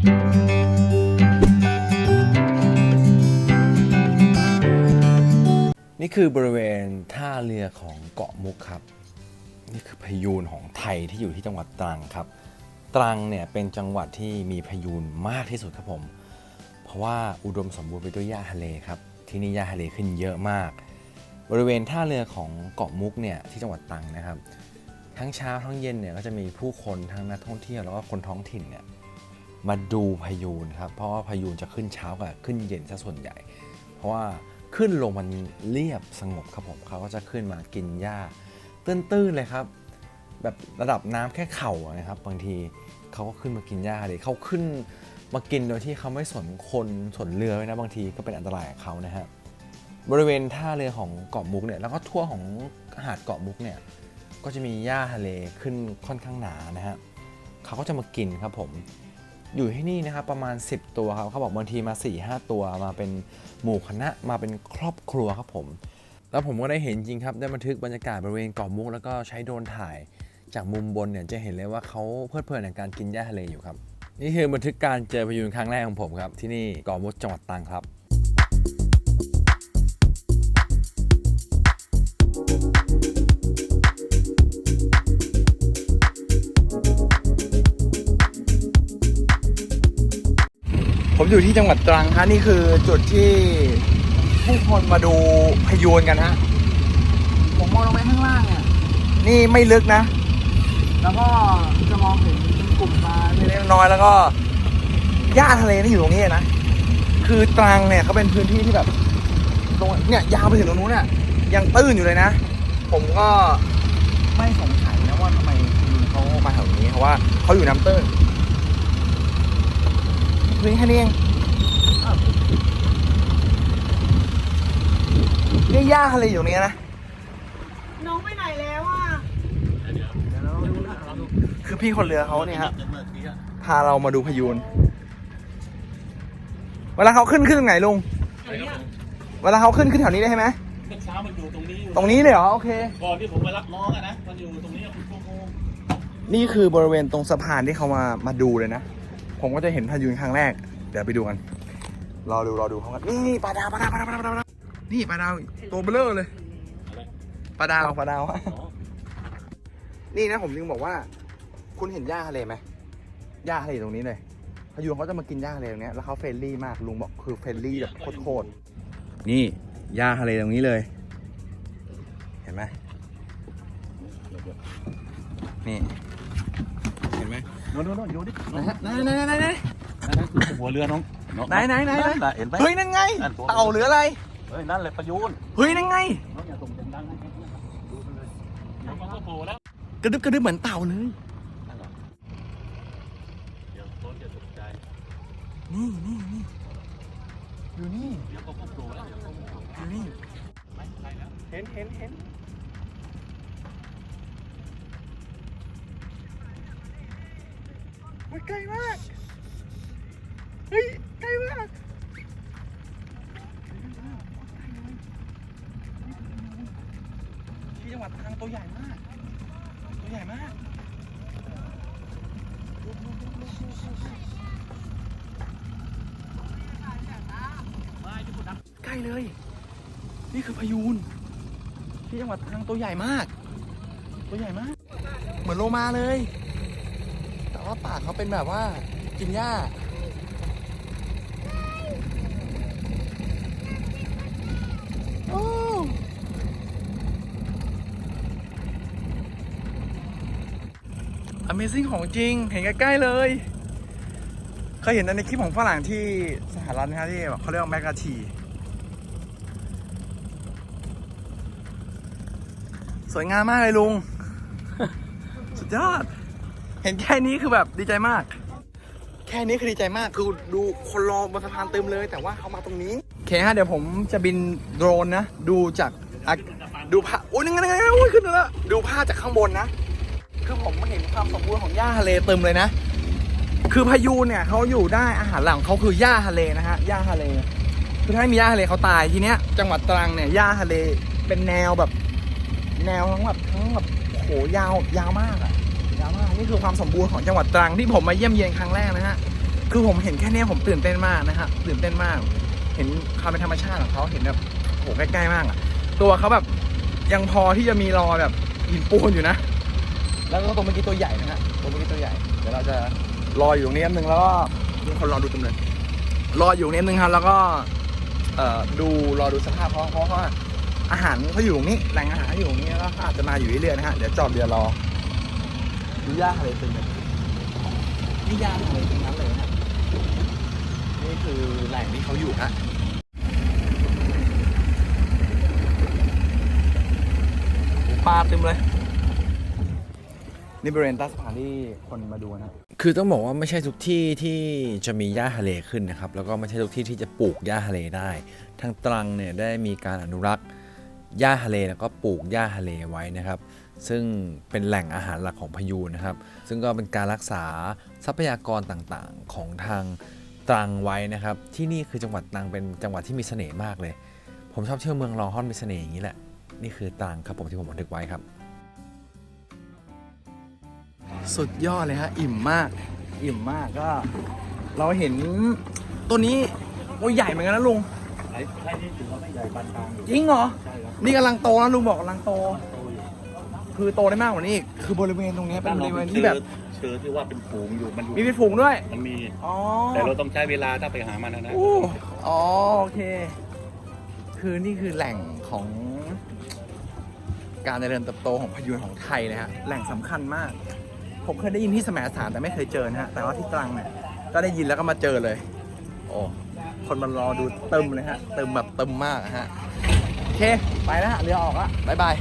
นี่คือบริเวณท่าเรือของเกาะมุกครับ นี่คือพายูนของไทยที่อยู่ที่จังหวัดตรังครับ ตรังเนี่ยเป็นจังหวัดที่มีพายูนมากที่สุดครับผม เพราะว่าอุดมสมบูรณ์ไปด้วยหญ้าทะเลครับ ที่นี่หญ้าทะเลขึ้นเยอะมาก บริเวณท่าเรือของเกาะมุกเนี่ยที่จังหวัดตรังนะครับ ทั้งเช้าทั้งเย็นเนี่ยก็จะมีผู้คนทั้งนักท่องเที่ยวแล้วก็คนท้องถิ่นเนี่ย มาดูพายูนครับ เพราะว่าพายูนจะขึ้นเช้ากับขึ้นเย็นซะส่วนใหญ่ เพราะว่าขึ้นลงมันเรียบสงบครับผมเขาก็จะขึ้นมากินหญ้าตื้นๆเลยครับ แบบระดับน้ำแค่เข่านะครับ บางทีเขาก็ขึ้นมากินหญ้าเลยเขาขึ้นมากินโดยที่เขาไม่สนคนสนเรือเลยนะบางทีก็เป็นอันตรายกับเขานะฮะบริเวณท่าเรือของเกาะมุกเนี่ยแล้วก็ทั่วของหาดเกาะมุกเนี่ยก็จะมีหญ้าทะเลขึ้นค่อนข้างหนานะฮะเขาก็จะมากินครับผม อยู่ที่นี่นะครับประมาณ 10 ตัวครับเขาบอกบางทีมา4 5ตัวมาเป็นหมู่คณะมาเป็นครอบครัวครับผม แล้วผมก็ได้เห็นจริงครับได้บันทึกบรรยากาศบริเวณเกาะมุกแล้วก็ใช้โดรนถ่ายจากมุมบนเนี่ยจะเห็นเลยว่าเขาเพลิดเพลินในการกินหญ้าทะเลอยู่ครับ นี่คือบันทึกการเจอพายุนครั้งแรกของผมครับที่นี่เกาะมุกจังหวัดตรังครับ ผมอยู่ที่จังหวัดตรังฮะนี่คือจุดที่ผู้คนมาดูพายุนกันฮะ ผมมองลงไปข้างล่างเนี่ย นี่ไม่ลึกนะ แล้วก็จะมองเห็นกลุ่มปลาเล็กน้อยแล้วก็หญ้าทะเลนี่อยู่ตรงนี้นะ คือตรังเนี่ยเขาเป็นพื้นที่ที่แบบตรงเนี่ยยาวไปถึงตรงนู้นเนี่ยยังตื้นอยู่เลยนะ ผมก็ไม่สงสัยนะว่าทำไมเขามาแถวนี้เพราะว่าเขาอยู่น้ำตื้น พื้นแค่นี้เองอ้าวนี่หญ้าทะเลอยู่ตรงนี้นะ น้องไปไหนแล้วอะ คือพี่คนเรือเขาเนี่ยครับพาเรามาดูพายุนเวลาเขาขึ้นขึ้นตรงไหนลุง เวลาเขาขึ้นขึ้นแถวนี้ได้ใช่ไหมเมื่อเช้ามันอยู่ตรงนี้อยู่ตรงนี้เลยเหรอ โอเคก่อนที่ผมไปรับน้องอะนะ มันอยู่ตรงนี้คุณโกโก้นี่คือบริเวณตรงสะพานที่เขามามาดูเลยนะ ผมก็จะเห็นพายุนครั้งแรก เดี๋ยวไปดูกัน รอดูรอดูเขากันนี่ปลาดาวปลาดาวปลาดาวปลาดาวปลาดาวนี่ปลาดาวตัวเบลอเลยอะไรปลาดาวปลาดาวนี่นะผมจึงบอกว่า คุณเห็นหญ้าทะเลไหมหญ้าทะเลตรงนี้เลยพายุเขาจะมากินหญ้าทะเลตรงนี้แล้วเขาเฟรนลี่มากลุงบอกคือเฟรนลี่แบบโคตรๆนี่หญ้าทะเลตรงนี้เลย เห็นไหมนี่ โน่นโน่นโน่นโยนดิไหนไหนไหนไหนไหนนั่นนั่นคือหัวเรือน้ององไหนไหนไหนนั่นน่ะเห็นไหมเฮ้ยนั่นไงนั่นตัวเต่าหรืออะไร เฮ้ยนั่นแหละประยูนเฮ้ยนั่นไงน้องอย่าส่งเสียงดังนะดูไปเลยเดี๋ยวมันก็โผล่แล้วกระดึบกระดึบเหมือนเต่าเลยเดี๋ยวต้นจะตกใจ นี่นี่นี่อยู่นี่ เดี๋ยวก็โผล่แล้วเดี๋ยวก็โผล่อยู่นี่ไม่ใช่แล้วเห็นเห็นเห็น มันใกล้มาก เฮ้ย ใกล้มาก ที่จังหวัดตรังตัวใหญ่มาก ตัวใหญ่มากใกล้เลย นี่คือพายูน ที่จังหวัดตรังตัวใหญ่มาก ตัวใหญ่มาก เหมือนโลมาเลย ว่าปากเขาเป็นแบบว่ากินหญ้า โอ้ Amazing ของจริง เห็นใกล้ๆเลย เคยเห็นในคลิปของฝรั่งที่สหรัฐนะฮะที่เขาเรียกว่าแมกกาที สวยงามมากเลยลุง สุดยอด เห็นแค่นี้คือแบบดีใจมาก แค่นี้คือดีใจมากคือดูคนรอบนสะพานเต็มเลย แต่ว่าเขามาตรงนี้โอเคฮะเดี๋ยวผมจะบินโดรนนะ ดูจากอะดูภาพโอ้ยยังไงยังไงโอ้ยขึ้นมาแล้ว ดูภาพจากข้างบนนะ คือผมเห็นความสมบูรณ์ของหญ้าทะเลเต็มเลยนะ คือพายุเนี่ยเขาอยู่ได้อาหารหลักของเขาคือหญ้าทะเลนะฮะหญ้าทะเลคือถ้าไม่มีหญ้าทะเลเขาตายทีเนี้ยจังหวัดตรังเนี่ยหญ้าทะเลเป็นแนวแบบ แนวทั้งแบบทั้งแบบโหยาวยาวมากอะยาวมาก นี่คือความสมบูรณ์ของจังหวัดตรังที่ผมมาเยี่ยมเยียนครั้งแรกนะฮะ คือผมเห็นแค่เนี้ยผมตื่นเต้นมากนะฮะตื่นเต้นมาก เห็นความเป็นธรรมชาติของเขาเห็นแบบโหใกล้ๆมากอะตัวเขาแบบยังพอที่จะมีรอแบบหินปูนอยู่นะ แล้วก็ตัวเมื่อกี้ตัวใหญ่นะฮะตัวเมื่อกี้ตัวใหญ่ เดี๋ยวเราจะรออยู่ตรงนี้นิดนึงแล้วก็มีคนรอดูเต็มเลยรออยู่นิดนึงครับแล้วก็เอ่อดูรอดูสภาพเขาะเพราะว่าอาหารเขาอยู่ตรงนี้แหล่งอาหารอยู่ตรงนี้แล้วก็อาจจะมาอยู่เรื่อยๆนะฮะเดี๋ยวจอดเรือรอ ดูหญ้าทะเลเต็มเลยนี่หญ้าทะเลตรงนั้นเลยนะนี่คือแหล่งที่เขาอยู่ฮะปลาเต็มเลยนี่บริเวณใต้สะพานที่คนมาดูนะคือต้องบอกว่าไม่ใช่ทุกที่ที่จะมีหญ้าทะเลขึ้นนะครับ แล้วก็ไม่ใช่ทุกที่ที่จะปลูกหญ้าทะเลได้ ทางตรังเนี่ยได้มีการอนุรักษ์ หญ้าทะเลแล้วก็ปลูกหญ้าทะเลไว้นะครับ ซึ่งเป็นแหล่งอาหารหลักของพายูนนะครับ ซึ่งก็เป็นการรักษาทรัพยากรต่างๆของทางตรังไว้นะครับ ที่นี่คือจังหวัดตรังเป็นจังหวัดที่มีเสน่ห์มากเลย ผมชอบเที่ยวเมืองรองฮอนมีเสน่ห์อย่างนี้แหละ นี่คือตรังครับผมที่ผมบันทึกไว้ครับ สุดยอดเลยฮะอิ่มมาก อิ่มมากก็ เราเห็นตัวนี้โอ้ใหญ่เหมือนกันนะลุง ไอ้ไอ้นี่ถือว่าไม่ใหญ่ปานกลางอยู่จริงเหรอ ใช่ครับนี่กำลังโตนะลุงบอกกำลังโต โตอยู่คือโตได้มากกว่านี้อีกคือบริเวณตรงนี้เป็นบริเวณที่แบบ เชื้อที่ว่าเป็นฝูงอยู่มันอยู่มีเป็นฝูงด้วย มันมี อ๋อ แต่เราต้องใช้เวลาถ้าไปหามันนะนะ อู้อ๋อโอเค คือนี่คือแหล่งของ การเจริญเติบโตของพายุนของไทยนะฮะ แหล่งสำคัญมาก ผมเคยได้ยินที่แสมสารแต่ไม่เคยเจอนะฮะ แต่ว่าที่ตรังเนี่ย ก็ได้ยินแล้วก็มาเจอเลย โอ้ คนมารอดูเติมเลยฮะ เติมแบบเติมมากฮะ โอเค ไปแล้วฮะเรือออกละบ๊ายบาย